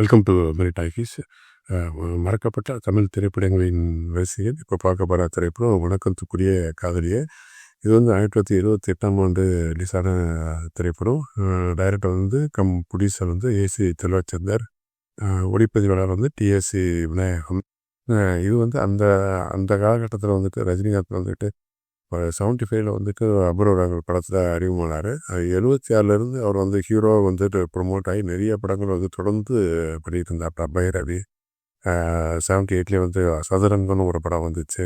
Welcome to மெரி talkies மறக்கப்பட்ட தமிழ் திரைப்படங்களின் வரிசையில் இப்போ பார்க்க போகிற திரைப்படம் வணக்கத்துக்குரிய காதலியே. இது வந்து ஆயிரத்தி தொள்ளாயிரத்தி இருபத்தி எட்டாம் ஆண்டு ரிலீஸான திரைப்படம். டைரக்டர் வந்து கம் ப்ரொடியூசர் வந்து ஏசி செல்வச்சந்தர். ஒளிப்பதிவாளர் வந்து டிஎஸ்சி விநாயகம். இது வந்து அந்த அந்த காலகட்டத்தில் வந்துட்டு ரஜினிகாந்த் வந்துட்டு செவன்ட்டி ஃபைவ்ல வந்துட்டு அபரோடங்கள் படத்தில் அறிமுகமானார். எழுபத்தி ஆறுலேருந்து அவர் வந்து ஹீரோ வந்துட்டு ப்ரொமோட் ஆகி நிறைய படங்கள் வந்து தொடர்ந்து பண்ணிட்டு இருந்தார் பைரவி செவன்ட்டி எயிட்லேயே வந்து சதுரங்கன்னு ஒரு படம் வந்துச்சு.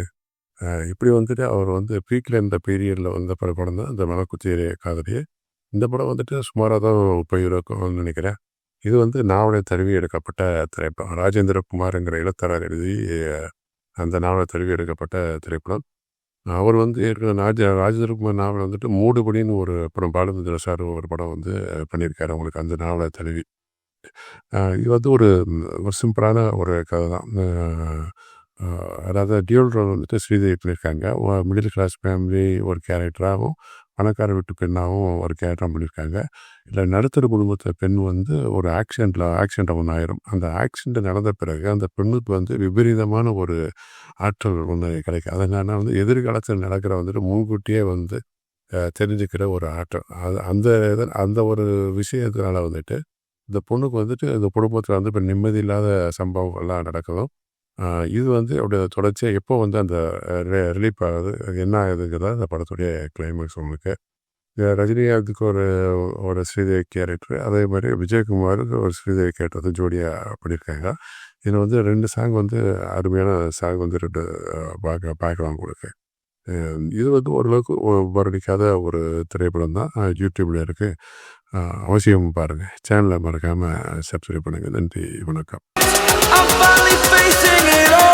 இப்படி வந்துட்டு அவர் வந்து பீக்கில் இருந்த பீரியடில் வந்த பட படம் தான். இந்த மலக்குச்சி காதலி இந்த படம் வந்துட்டு சுமாராக தான் போயிருக்கும்னு நினைக்கிறேன். இது வந்து நாவலை தழுவி எடுக்கப்பட்ட திரைப்படம். ராஜேந்திர குமார்ங்கிற எழுத்தாளர் எழுதி அந்த நாவலை தழுவி எடுக்கப்பட்ட திரைப்படம். அவர் வந்து ஏற்கனவே ராஜ ராஜேந்திரகுமார் நாவல் வந்துட்டு மூடுபடின்னு ஒரு படம் பாலுமந்திர சார் ஒரு படம் வந்து பண்ணியிருக்காரு. அவங்களுக்கு அந்த நாவலை தழுவி. இது வந்து ஒரு ஒரு சிம்பிளான ஒரு கதை தான். அதாவது டியூல் ரோல் வந்துட்டு ஸ்ரீதேவி பண்ணியிருக்காங்க. மிடில் கிளாஸ் ஃபேமிலி ஒரு கேரக்டராகவும் பணக்கார வீட்டு பெண்ணாகவும் அவர் கேரக்டராக பண்ணியிருக்காங்க. இல்லை நடுத்தர குடும்பத்தில் பெண் வந்து ஒரு ஆக்சிடெண்ட்டில் ஆக்சிடெண்ட் ஒன்று ஆயிரும். அந்த ஆக்சிடெண்ட் நடந்த பிறகு அந்த பெண்ணுக்கு வந்து விபரீதமான ஒரு ஆற்றல் ஒன்று கிடைக்கும். அதனால வந்து எதிர்காலத்தில் நடக்கிற வந்துட்டு முன்கூட்டியே வந்து தெரிஞ்சுக்கிற ஒரு ஆற்றல். அது அந்த இது அந்த ஒரு விஷயத்தினால வந்துட்டு இந்த பொண்ணுக்கு வந்துட்டு இந்த குடும்பத்தில் வந்து இப்போ நிம்மதி இல்லாத சம்பவங்கள்லாம் நடக்கணும் இது வந்து அப்படியே தொடர்ச்சியாக எப்போ வந்து அந்த ரிலீஃப் ஆகுது அது என்ன ஆகுதுங்கிறத அந்த படத்துடைய கிளைமேக்ஸ் உங்களுக்கு. ரஜினிகாந்துக்கு ஒரு ஒரு ஸ்ரீதேவி கேரக்டர் அதே மாதிரி விஜயகுமாருக்கு ஒரு ஸ்ரீதேவி கேரக்டர் வந்து ஜோடியாக பண்ணியிருக்காங்க. இதில் வந்து ரெண்டு சாங் வந்து அருமையான சாங் வந்து ரெண்டு பார்க்க பார்க்கலாம் உங்களுக்கு. இது வந்து ஓரளவுக்கு வரடிக்காத ஒரு திரைப்படம் தான். யூடியூப்பில் இருக்குது அவசியம் பாருங்கள் சேனலை மறக்காமல் சப்ஸ்கிரைப் பண்ணுங்கள் நன்றி வணக்கம். I'm finally facing it all.